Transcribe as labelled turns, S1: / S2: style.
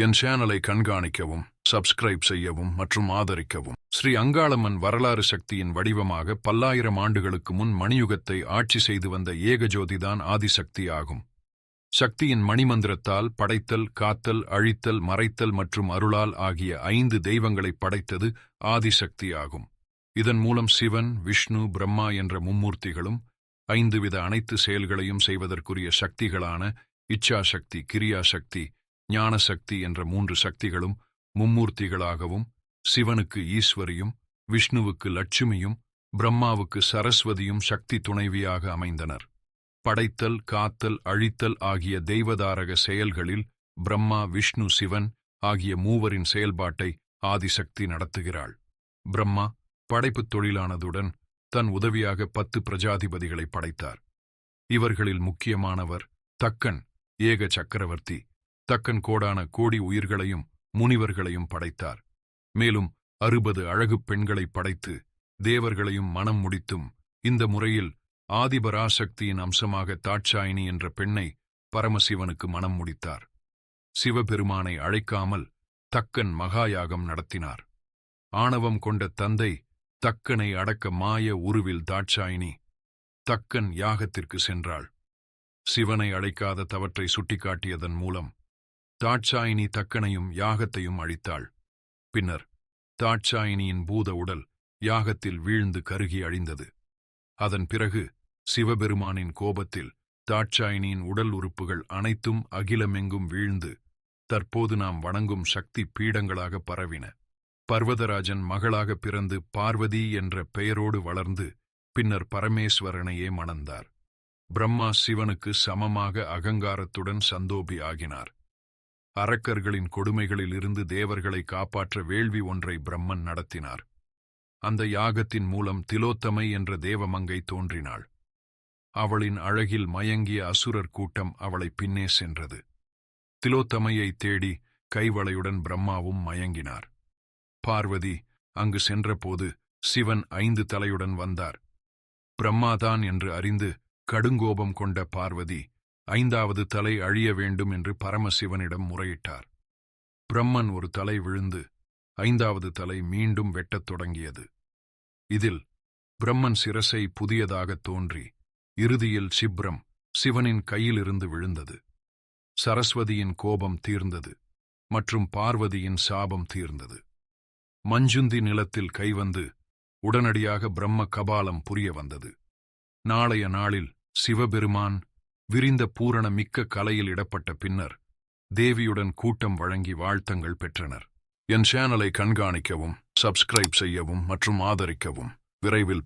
S1: என் சேனலை கண்காணிக்கவும் சப்ஸ்கிரைப் செய்யவும் மற்றும் ஆதரிக்கவும். ஸ்ரீ அங்காளம்மன் வரலாறு சக்தியின் வடிவமாக பல்லாயிரம் ஆண்டுகளுக்கு முன் மணியுகத்தை ஆட்சி செய்து வந்த ஏகஜோதிதான் ஆதிசக்தி ஆகும் சக்தியின் மணிமந்திரத்தால் படைத்தல் காத்தல் அழித்தல் மறைத்தல் மற்றும் அருளால் ஆகிய ஐந்து தெய்வங்களைப் படைத்தது ஆதிசக்தி ஆகும் இதன் மூலம் சிவன் விஷ்ணு பிரம்மா என்ற மும்மூர்த்திகளும் ஐந்து வித அனைத்து செயல்களையும் செய்வதற்குரிய சக்திகளான இச்சாசக்தி கிரியாசக்தி ஞானசக்தி என்ற மூன்று சக்திகளும் மும்மூர்த்திகளாகவும் சிவனுக்கு ஈஸ்வரியும் விஷ்ணுவுக்கு லட்சுமியும் பிரம்மாவுக்கு சரஸ்வதியும் சக்தி துணைவியாக அமைந்தனர். படைத்தல் காத்தல் அழித்தல் ஆகிய தெய்வதாரக செயல்களில் பிரம்மா விஷ்ணு சிவன் ஆகிய மூவரின் செயல்பாட்டை ஆதிசக்தி நடத்துகிறாள். பிரம்மா படைப்புத் தொழிலானதுடன் தன் உதவியாக பத்து பிரஜாதிபதிகளை படைத்தார். இவர்களில் முக்கியமானவர் தக்கன் ஏக சக்கரவர்த்தி. தக்கன் கோடான கோடி உயிர்களையும் முனிவர்களையும் படைத்தார். மேலும் அறுபது அழகுப் பெண்களை படைத்து தேவர்களையும் மனம் முடித்தும் இந்த முறையில் ஆதிபராசக்தியின் அம்சமாக தாட்சாயினி என்ற பெண்ணை பரமசிவனுக்கு மனம் முடித்தார். சிவபெருமானை அழைக்காமல் தக்கன் மகாயாகம் நடத்தினார். ஆணவம் கொண்ட தந்தை தக்கனை அடக்க மாய உருவில் தாட்சாயினி தக்கன் யாகத்திற்கு சென்றாள். சிவனை அழைக்காத தவற்றை சுட்டிக்காட்டியதன் மூலம் தாட்சாயினி தக்கனையும் யாகத்தையும் அழித்தாள். பின்னர் தாட்சாயினியின் பூத உடல் யாகத்தில் வீழ்ந்து கருகி அழிந்தது. அதன் பிறகு சிவபெருமானின் கோபத்தில் தாட்சாயினியின் உடல் உறுப்புகள் அனைத்தும் அகிலமெங்கும் வீழ்ந்து தற்போது நாம் வணங்கும் சக்தி பீடங்களாக பரவின. பர்வதராஜன் மகளாக பிறந்து பார்வதி என்ற பெயரோடு வளர்ந்து பின்னர் பரமேஸ்வரனையே மணந்தார். பிரம்மா சிவனுக்கு சமமாக அகங்காரத்துடன் சந்தோபி ஆகினார். அரக்கர்களின் கொடுமைகளில் இருந்து தேவர்களை காப்பாற்ற வேள்வி ஒன்றை பிரம்மன் நடத்தினார். அந்த யாகத்தின் மூலம் திலோத்தமை என்ற தேவமங்கை தோன்றினாள். அவளின் அழகில் மயங்கிய அசுரர் கூட்டம் அவளை பின்னே சென்றது. திலோத்தமையை தேடி கைவளையுடன் பிரம்மாவும் மயங்கினார். பார்வதி அங்கு சென்றபோது சிவன் ஐந்து தலையுடன் வந்தார். பிரம்மாதான் என்று அறிந்து கடுங்கோபம் கொண்ட பார்வதி ஐந்தாவது தலை அழிய வேண்டும் என்று பரமசிவனிடம் முறையிட்டார். பிரம்மன் ஒரு தலை விழுந்து ஐந்தாவது தலை மீண்டும் வெட்டத் தொடங்கியது. இதில் பிரம்மன் சிரசை புதியதாகத் தோன்றி இறுதியில் சிப்ரம் சிவனின் கையிலிருந்து விழுந்தது. சரஸ்வதியின் கோபம் தீர்ந்தது மற்றும் பார்வதியின் சாபம் தீர்ந்தது. மஞ்சுந்தி நிலத்தில் கைவந்து உடனடியாக பிரம்ம கபாலம் புரிய வந்தது. நாளைய நாளில் சிவபெருமான் விரிந்த பூரண மிக்க கலையில் இடப்பட்ட பின்னர் தேவியுடன் கூட்டம் வழங்கி வாழ்த்தங்கள் பெற்றனர். என் சேனலை கண்காணிக்கவும் சப்ஸ்கிரைப் செய்யவும் மற்றும் ஆதரிக்கவும் விரைவில்